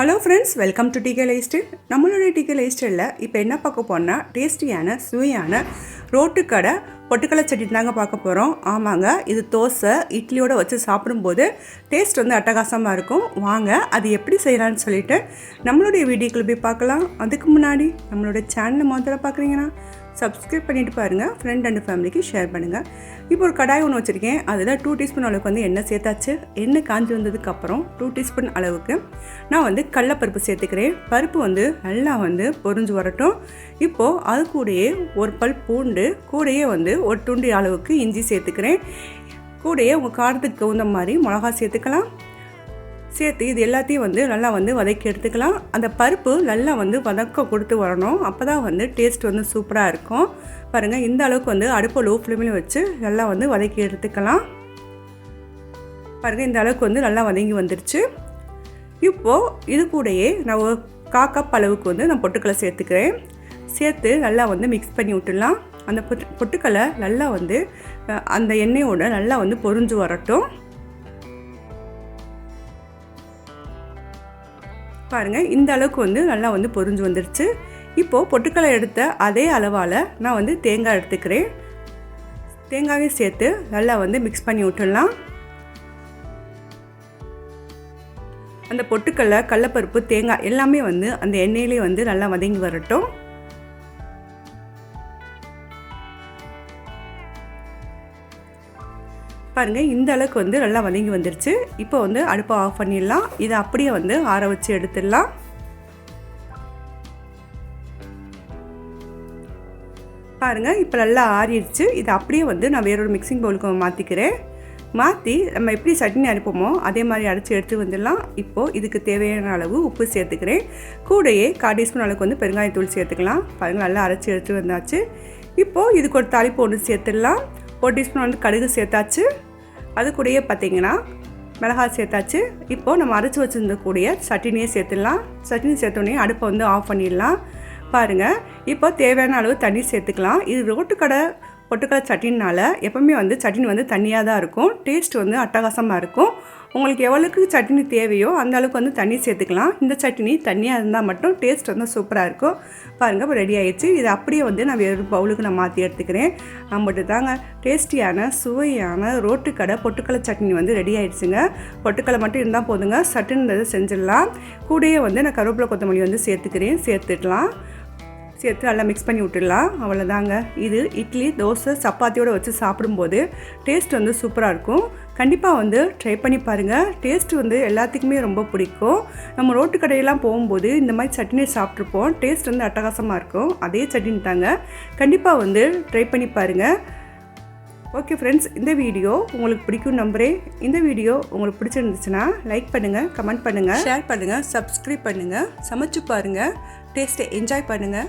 Hello friends welcome to DK lifestyle நம்மளுடைய DK லைஸ்டைலில் இப்போ என்ன பார்க்க போனால் டேஸ்டியான சுவையான ரோட்டுக்கடை பொட்டுக்கடலை சட்னி தாங்க பார்க்க போகிறோம் ஆமாங்க இது தோசை இட்லியோடு வச்சு சாப்பிடும்போது டேஸ்ட் வந்து அட்டகாசமாக இருக்கும். வாங்க அது எப்படி செய்யலாம்னு சொல்லிட்டு நம்மளுடைய வீடியோக்கள் போய் பார்க்கலாம். அதுக்கு முன்னாடி நம்மளுடைய சேனலை முதல்ல பார்க்குறீங்கன்னா சப்ஸ்கிரைப் பண்ணிட்டு பாருங்கள் ஃப்ரெண்ட் அண்ட் ஃபேமிலிக்கு ஷேர் பண்ணுங்கள் இப்போ ஒரு கடாய் ஒன்று வச்சுருக்கேன். அதில் டூ டீஸ்பூன் அளவுக்கு வந்து எண்ணெய் சேர்த்தாச்சு. எண்ணெய் காஞ்சி வந்ததுக்கப்புறம் டூ டீஸ்பூன் அளவுக்கு நான் வந்து கடலப்பருப்பு சேர்த்துக்கிறேன். பருப்பு வந்து நல்லா வந்து பொறிஞ்சு வரட்டும். இப்போது அது கூடயே ஒரு பல் பூண்டு கூடயே வந்து ஒரு துண்டு அளவுக்கு இஞ்சி சேர்த்துக்கிறேன். கூடயே உங்கள் காரத்துக்கு தகுந்த மாதிரி மிளகா சேர்த்துக்கலாம். சேர்த்து இது எல்லாத்தையும் வந்து நல்லா வந்து வதக்கி எடுத்துக்கலாம். அந்த பருப்பு நல்லா வந்து வதக்க கொடுத்து வரணும். அப்போ தான் வந்து டேஸ்ட் வந்து சூப்பராக இருக்கும். பாருங்கள் இந்த அளவுக்கு வந்து அடுப்பை லோ ஃப்ளேமில் வச்சு நல்லா வந்து வதக்கி எடுத்துக்கலாம். பாருங்கள் இந்த அளவுக்கு வந்து நல்லா வதங்கி வந்துடுச்சு இப்போது இது கூடயே நான் ஒரு கா கப் அளவுக்கு வந்து நான் பொட்டுக்களை சேர்த்துக்கிறேன். சேர்த்து நல்லா வந்து மிக்ஸ் பண்ணி விட்டுடலாம். அந்த பொட்டு பொட்டுக்களை நல்லா வந்து அந்த எண்ணெயோடு நல்லா வந்து பொரிஞ்சு வரட்டும். பாருங்கள் இந்த அளவுக்கு வந்து நல்லா வந்து பொரிஞ்சு வந்துருச்சு. இப்போது பொட்டுக்கடலை எடுத்த அதே அளவால் நான் வந்து தேங்காய் எடுத்துக்கிறேன். தேங்காயும் சேர்த்து நல்லா வந்து மிக்ஸ் பண்ணி விட்டுடலாம். அந்த பொட்டுக்கடலை கடலப்பருப்பு தேங்காய் எல்லாமே வந்து அந்த எண்ணெயிலே வந்து நல்லா வதங்கி வரட்டும். பாருங்கள் இந்த அளவுக்கு வந்து நல்லா வதங்கி வந்துருச்சு. இப்போ வந்து அடுப்பை ஆஃப் பண்ணிடலாம். இதை அப்படியே வந்து ஆற வச்சு எடுத்துடலாம். பாருங்கள் இப்போ நல்லா ஆறிடுச்சு. இதை அப்படியே வந்து நான் வேறொரு மிக்சிங் பவுலுக்கு மாற்றிக்கிறேன் மாற்றி நம்ம எப்படி சட்னி அரைப்போமோ அதே மாதிரி அரைச்சி எடுத்து வந்துடலாம். இப்போது இதுக்கு தேவையான அளவு உப்பு சேர்த்துக்கிறேன். கூடயே கால் டீஸ்பூன் அளவுக்கு வந்து பெருங்காயத்தூள் சேர்த்துக்கலாம். பாருங்கள் நல்லா அரைச்சி எடுத்து வந்தாச்சு. இப்போது இதுக்கு ஒரு தாளிப்பு ஒன்று சேர்த்துடலாம். ஒரு டீஸ்பூன் வந்து கடுகு சேர்த்தாச்சு. அது கூடயே பார்த்தீங்கன்னா மிளகாய் சேர்த்தாச்சு. இப்போது நம்ம அரைச்சி வச்சுருந்தக்கூடிய சட்னியே சேர்த்துடலாம். சட்னி சேர்த்தோடனே அடுப்பை வந்து ஆஃப் பண்ணிடலாம். பாருங்கள் இப்போ தேவையான அளவு தண்ணி சேர்த்துக்கலாம். இது ரோட்டு கடை பொட்டுக்கடலை சட்டினால் எப்பவுமே வந்து சட்னி வந்து தண்ணியாக தான் இருக்கும். டேஸ்ட் வந்து அட்டகாசமாக இருக்கும். உங்களுக்கு எவ்வளோக்கு சட்னி தேவையோ அந்த அளவுக்கு வந்து தண்ணி சேர்த்துக்கலாம். இந்த சட்னி தண்ணியாக இருந்தால் மட்டும் டேஸ்ட் வந்து சூப்பராக இருக்கும். பாருங்கள் இப்போ ரெடி ஆயிடுச்சு. இது அப்படியே வந்து நான் வேறு பவுலுக்கு நான் மாற்றி எடுத்துக்கிறேன். நம்மகிட்ட தாங்க டேஸ்டியான சுவையான ரோட்டுக்கடை பொட்டுக்கடலை சட்னி வந்து ரெடி ஆயிடுச்சுங்க. பொட்டுக்கடலை மட்டும் இருந்தால் போதுங்க. சட்டுன்றதை செஞ்சிடலாம். கூடயே வந்து நான் கருவேப்பிலை கொத்தமல்லி வந்து சேர்த்துக்கிறேன். சேர்த்துக்கலாம் சேர்த்து நல்லா மிக்ஸ் பண்ணி விட்டுடலாம். அவ்வளோதாங்க இது இட்லி தோசை சப்பாத்தியோடு வச்சு சாப்பிடும்போது டேஸ்ட் வந்து சூப்பராக இருக்கும். கண்டிப்பாக வந்து ட்ரை பண்ணி பாருங்கள் டேஸ்ட் வந்து எல்லாத்துக்குமே ரொம்ப பிடிக்கும். நம்ம ரோட்டு கடையெல்லாம் போகும்போது இந்த மாதிரி சட்னி சாப்பிட்ருப்போம் டேஸ்ட் வந்து அட்டகாசமாக இருக்கும். அதே சட்னி தாங்க. கண்டிப்பாக வந்து ட்ரை பண்ணி பாருங்கள் ஓகே ஃப்ரெண்ட்ஸ் இந்த வீடியோ உங்களுக்கு பிடிக்கும் நம்புறேன். இந்த வீடியோ உங்களுக்கு பிடிச்சிருந்துச்சுன்னா லைக் பண்ணுங்கள் கமெண்ட் பண்ணுங்கள் ஷேர் பண்ணுங்கள் சப்ஸ்கிரைப் பண்ணுங்கள் சமைச்சு பாருங்கள் டேஸ்ட்டை என்ஜாய் பண்ணுங்கள்